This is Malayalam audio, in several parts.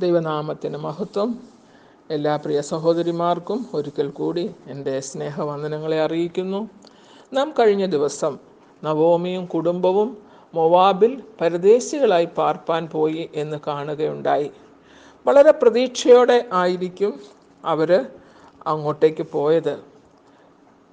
ദൈവനാമത്തിന് മഹത്വം. എല്ലാ പ്രിയ സഹോദരിമാർക്കും ഒരിക്കൽ കൂടി എന്റെ സ്നേഹവന്ദനങ്ങളെ അറിയിക്കുന്നു. നാം കഴിഞ്ഞ ദിവസം നവോമിയും കുടുംബവും മൊവാബിൽ പരദേശികളായി പാർപ്പാൻ പോയി എന്ന് കാണുകയുണ്ടായി. വളരെ പ്രതീക്ഷയോടെ ആയിരിക്കും അവർ അങ്ങോട്ടേക്ക് പോയത്.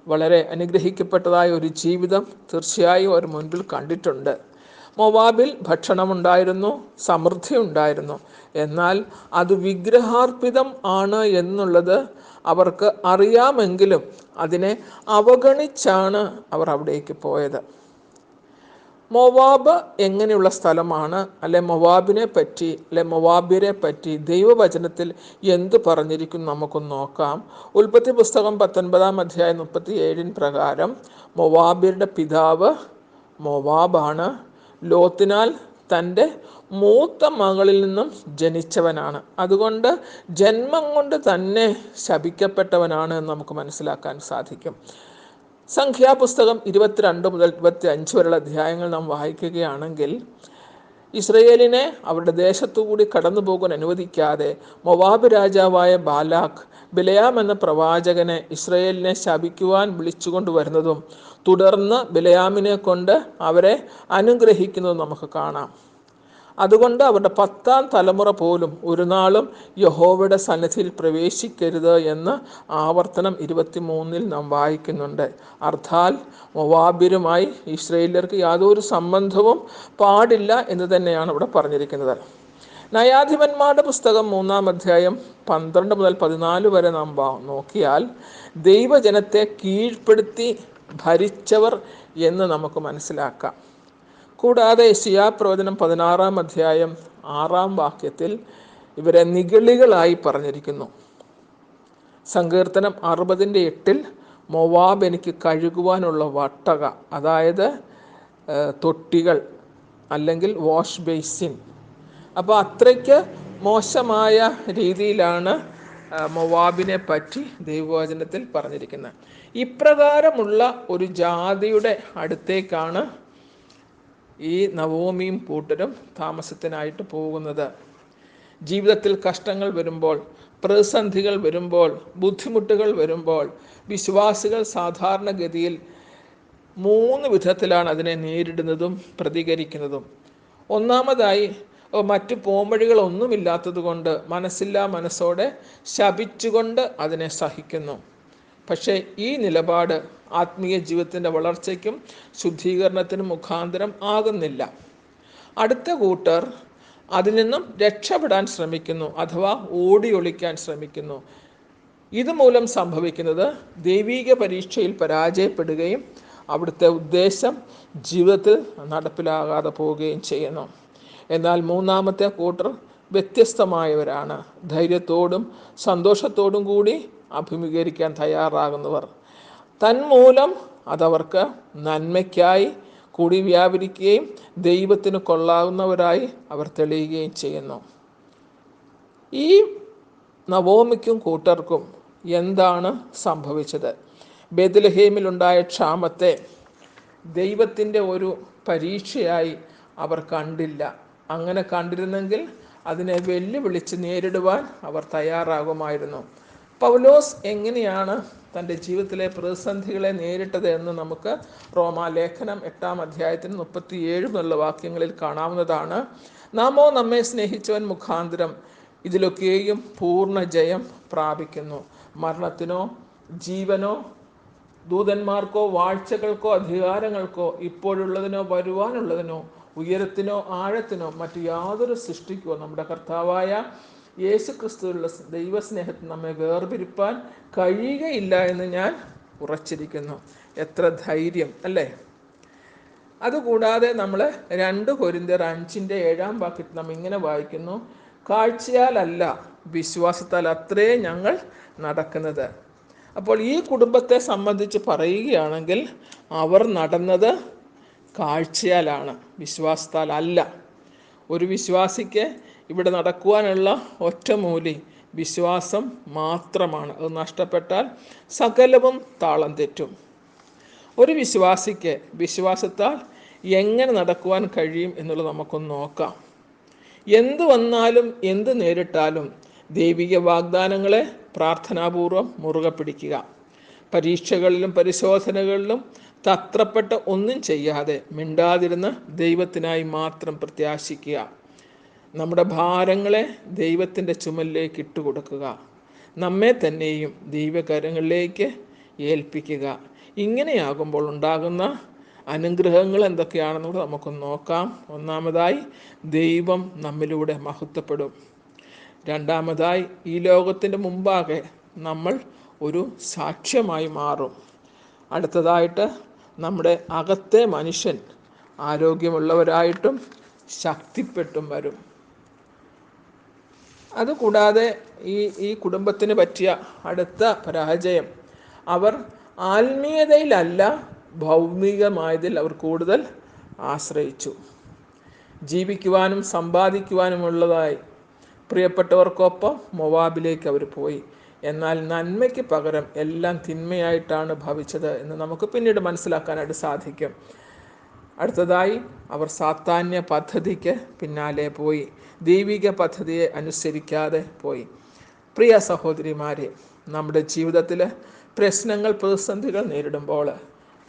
വളരെ അനുഗ്രഹിക്കപ്പെട്ടതായ ഒരു ജീവിതം തീർച്ചയായും അവർ മുൻപിൽ കണ്ടിട്ടുണ്ട്. മൊവാബിൽ ഭക്ഷണമുണ്ടായിരുന്നു സമൃദ്ധി ഉണ്ടായിരുന്നു എന്നാൽ അത് വിഗ്രഹാർപ്പിതം ആണ് എന്നുള്ളത് അവർക്ക് അറിയാമെങ്കിലും അതിനെ അവഗണിച്ചാണ് അവർ അവിടേക്ക് പോയത്. മൊവാബ് എങ്ങനെയുള്ള സ്ഥലമാണ്? അല്ലെ മൊവാബിനെ പറ്റി അല്ലെ മൊവാബിനെ പറ്റി ദൈവവചനത്തിൽ എന്ത് പറഞ്ഞിരിക്കും നമുക്കൊന്ന് നോക്കാം. ഉൽപ്പത്തി പുസ്തകം പത്തൊൻപതാം അധ്യായം മുപ്പത്തി ഏഴിൻ പ്രകാരം മൊവാബിയുടെ പിതാവ് മൊവാബാണ്. ലോത്തിനാൽ തന്റെ മൂത്ത മകളിൽ നിന്നും ജനിച്ചവനാണ്. അതുകൊണ്ട് ജന്മം കൊണ്ട് തന്നെ ശപിക്കപ്പെട്ടവനാണ് എന്ന് നമുക്ക് മനസ്സിലാക്കാൻ സാധിക്കും. സംഖ്യാപുസ്തകം ഇരുപത്തിരണ്ട് മുതൽ ഇരുപത്തി അഞ്ച് വരെയുള്ള അധ്യായങ്ങൾ നാം വായിക്കുകയാണെങ്കിൽ ഇസ്രയേലിനെ അവരുടെ ദേശത്തുകൂടി കടന്നു പോകാൻ അനുവദിക്കാതെ മൊവാബ് രാജാവായ ബാലാഖ് ബിലയാം എന്ന പ്രവാചകനെ ഇസ്രയേലിനെ ശപിക്കുവാൻ വിളിച്ചുകൊണ്ട് വരുന്നതും തുടർന്ന് ബിലയാമിനെ കൊണ്ട് അവരെ അനുഗ്രഹിക്കുന്നതും നമുക്ക് കാണാം. അതുകൊണ്ട് അവരുടെ പത്താം തലമുറ പോലും ഒരു നാളും യഹോവയുടെ സന്നിധിയിൽ പ്രവേശിക്കരുത് എന്ന് ആവർത്തനം ഇരുപത്തിമൂന്നിൽ നാം വായിക്കുന്നുണ്ട്. അർത്ഥാൽ മൊവാബിരുമായി ഇസ്രയേലർക്ക് യാതൊരു സംബന്ധവും പാടില്ല എന്ന് തന്നെയാണ് ഇവിടെ പറഞ്ഞിരിക്കുന്നത്. നയാധിപന്മാരുടെ പുസ്തകം മൂന്നാം അധ്യായം പന്ത്രണ്ട് മുതൽ പതിനാല് വരെ നാം നോക്കിയാൽ ദൈവജനത്തെ കീഴ്പ്പെടുത്തി ഭരിച്ചവർ എന്ന് നമുക്ക് മനസ്സിലാക്കാം. കൂടാതെ ശിയാപ്രവചനം പതിനാറാം അധ്യായം ആറാം വാക്യത്തിൽ ഇവരെ നിഗളികളായി പറഞ്ഞിരിക്കുന്നു. സങ്കീർത്തനം അറുപതിന്റെ എട്ടിൽ മൊവാബ് എനിക്ക് കഴുകുവാനുള്ള വട്ടക അതായത് തൊട്ടികൾ അല്ലെങ്കിൽ വാഷ് ബേസിൻ. അപ്പോൾ അത്രയ്ക്ക് മോശമായ രീതിയിലാണ് മൊവാബിനെ പറ്റി ദൈവവചനത്തിൽ പറഞ്ഞിരിക്കുന്നത്. ഇപ്രകാരമുള്ള ഒരു ജാതിയുടെ അടുത്തേക്കാണ് ഈ നവോമിയും പൂട്ടരും താമസത്തിനായിട്ട് പോകുന്നത്. ജീവിതത്തിൽ കഷ്ടങ്ങൾ വരുമ്പോൾ പ്രതിസന്ധികൾ വരുമ്പോൾ ബുദ്ധിമുട്ടുകൾ വരുമ്പോൾ വിശ്വാസികൾ സാധാരണഗതിയിൽ മൂന്ന് വിധത്തിലാണ് അതിനെ നേരിടുന്നതും പ്രതികരിക്കുന്നതും. ഒന്നാമതായി മറ്റു പോംവഴികളൊന്നുമില്ലാത്തത് കൊണ്ട് മനസ്സില്ലാ മനസ്സോടെ ശപിച്ചുകൊണ്ട് അതിനെ സഹിക്കുന്നു. പക്ഷേ ഈ നിലപാട് ആത്മീയ ജീവിതത്തിന്റെ വളർച്ചയ്ക്കും ശുദ്ധീകരണത്തിനും മുഖാന്തരം ആകുന്നില്ല. അടുത്ത കൂട്ടർ അതിൽ നിന്നും രക്ഷപ്പെടാൻ ശ്രമിക്കുന്നു അഥവാ ഓടി ഒളിക്കാൻ ശ്രമിക്കുന്നു. ഇതുമൂലം സംഭവിക്കുന്നത് ദൈവീക പരീക്ഷയിൽ പരാജയപ്പെടുകയും അവിടുത്തെ ഉദ്ദേശം ജീവിതത്തിൽ നടപ്പിലാകാതെ പോവുകയും ചെയ്യുന്നു. എന്നാൽ മൂന്നാമത്തെ കൂട്ടർ വ്യത്യസ്തമായവരാണ്. ധൈര്യത്തോടും സന്തോഷത്തോടും കൂടി അഭിമുഖീകരിക്കാൻ തയ്യാറാകുന്നവർ. തന്മൂലം അതവർക്ക് നന്മയ്ക്കായി കൂടി വ്യാപരിക്കുകയും ദൈവത്തിന് കൊള്ളാവുന്നവരായി അവർ തെളിയുകയും ചെയ്യുന്നു. ഈ നവോമിക്കും കൂട്ടർക്കും എന്താണ് സംഭവിച്ചത്? ബെദലഹേമിലുണ്ടായ ക്ഷാമത്തെ ദൈവത്തിന്റെ ഒരു പരീക്ഷയായി അവർ കണ്ടില്ല. അങ്ങനെ കണ്ടിരുന്നെങ്കിൽ അതിനെ വെല്ലുവിളിച്ച് നേരിടുവാൻ അവർ തയ്യാറാകുമായിരുന്നു. പൗലോസ് എങ്ങനെയാണ് തന്റെ ജീവിതത്തിലെ പ്രതിസന്ധികളെ നേരിട്ടത് എന്ന് നമുക്ക് റോമാ ലേഖനം എട്ടാം അധ്യായത്തിന് മുപ്പത്തിയേഴ് എന്നുള്ള വാക്യങ്ങളിൽ കാണാവുന്നതാണ്. നാമോ നമ്മെ സ്നേഹിച്ചവൻ മുഖാന്തരം ഇതിലൊക്കെയും പൂർണ ജയം പ്രാപിക്കുന്നു. മരണത്തിനോ ജീവനോ ദൂതന്മാർക്കോ വാഴ്ചകൾക്കോ അധികാരങ്ങൾക്കോ ഇപ്പോഴുള്ളതിനോ വരുവാനുള്ളതിനോ ഉയരത്തിനോ ആഴത്തിനോ മറ്റു യാതൊരു സൃഷ്ടിക്കോ നമ്മുടെ കർത്താവായ യേശു ക്രിസ്തുവിലുള്ള ദൈവസ്നേഹത്തിൽ നമ്മെ വേർപിരിപ്പാൻ കഴിയുകയില്ല എന്ന് ഞാൻ ഉറച്ചിരിക്കുന്നു. എത്ര ധൈര്യം അല്ലേ? അതുകൂടാതെ നമ്മൾ രണ്ട് കൊരിന്തിയർ അഞ്ചിന്റെ ഏഴാം വാക്യത്തിൽ നാം ഇങ്ങനെ വായിക്കുന്നു കാഴ്ചയാലല്ല വിശ്വാസത്താൽ അത്രേ ഞങ്ങൾ നടക്കുന്നത്. അപ്പോൾ ഈ കുടുംബത്തെ സംബന്ധിച്ച് പറയുകയാണെങ്കിൽ അവർ നടന്നത് കാഴ്ചയാലാണ് വിശ്വാസത്താൽ അല്ല. ഒരു വിശ്വാസിക്ക് ഇവിടെ നടക്കുവാനുള്ള ഒറ്റമൂലി വിശ്വാസം മാത്രമാണ്. അത് നഷ്ടപ്പെട്ടാൽ സകലവും താളം തെറ്റും. ഒരു വിശ്വാസിക്ക് വിശ്വാസത്താൽ എങ്ങനെ നടക്കുവാൻ കഴിയും എന്നുള്ളത് നമുക്കൊന്ന് നോക്കാം. എന്ത് വന്നാലും എന്ത് നേരിട്ടാലും ദൈവിക വാഗ്ദാനങ്ങളെ പ്രാർത്ഥനാപൂർവം മുറുകെ പിടിക്കുക. പരീക്ഷകളിലും പരിശോധനകളിലും തത്രപ്പെട്ട ഒന്നും ചെയ്യാതെ മിണ്ടാതിരുന്ന് ദൈവത്തിനായി മാത്രം പ്രത്യാശിക്കുക. നമ്മുടെ ഭാരങ്ങളെ ദൈവത്തിന്റെ ചുമലിലേക്ക് ഇട്ടുകൊടുക്കുക. നമ്മെ തന്നെയും ദൈവകരങ്ങളിലേക്ക് ഏൽപ്പിക്കുക. ഇങ്ങനെയാകുമ്പോൾ ഉണ്ടാകുന്ന അനുഗ്രഹങ്ങൾ എന്തൊക്കെയാണെന്ന് കൂടെ നമുക്കൊന്ന് നോക്കാം. ഒന്നാമതായി ദൈവം നമ്മിലൂടെ മഹത്വപ്പെടും. രണ്ടാമതായി ഈ ലോകത്തിന്റെ മുമ്പാകെ നമ്മൾ ഒരു സാക്ഷ്യമായി മാറും. അടുത്തതായിട്ട് നമ്മുടെ അകത്തെ മനുഷ്യൻ ആരോഗ്യമുള്ളവരായിട്ടും ശക്തിപ്പെട്ടും വരും. അതുകൂടാതെ ഈ ഈ കുടുംബത്തിന് പറ്റിയ അടുത്ത പരാജയം. അവർ ആത്മീയതയിലല്ല ഭൗമികമായതിൽ അവർ കൂടുതൽ ആശ്രയിച്ചു. ജീവിക്കുവാനും സമ്പാദിക്കുവാനുമുള്ളതായി പ്രിയപ്പെട്ടവർക്കൊപ്പം മൊവാബിലേക്ക് അവർ പോയി. എന്നാൽ നന്മയ്ക്ക് പകരം എല്ലാം തിന്മയായിട്ടാണ് ഭവിച്ചത് എന്ന് നമുക്ക് പിന്നീട് മനസ്സിലാക്കാനായിട്ട് സാധിക്കും. അടുത്തതായി അവർ സാത്താന്യ പദ്ധതിക്ക് പിന്നാലെ പോയി. ദൈവിക പദ്ധതിയെ അനുസരിക്കാതെ പോയി. പ്രിയ സഹോദരിമാരെ നമ്മുടെ ജീവിതത്തിൽ പ്രശ്നങ്ങൾ പ്രതിസന്ധികൾ നേരിടുമ്പോൾ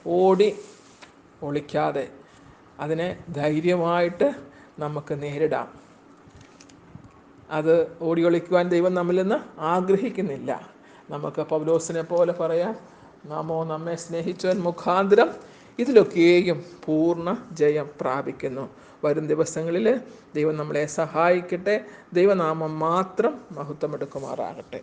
ഓടി ഒളിക്കാതെ അതിനെ ധൈര്യമായിട്ട് നമുക്ക് നേരിടാം. അത് ഓടി ഒളിക്കുവാൻ ദൈവം നമ്മിൽ നിന്ന് ആഗ്രഹിക്കുന്നില്ല. നമുക്ക് പൗലോസിനെ പോലെ പറയാം നാമോ നമ്മെ സ്നേഹിച്ചവൻ മുഖാന്തരം ഇതിലൊക്കെയും പൂർണ ജയം പ്രാപിക്കുന്നു. വരും ദിവസങ്ങളിൽ ദൈവം നമ്മളെ സഹായിക്കട്ടെ. ദൈവനാമം മാത്രം മഹത്വമെടുക്കുമാറാകട്ടെ.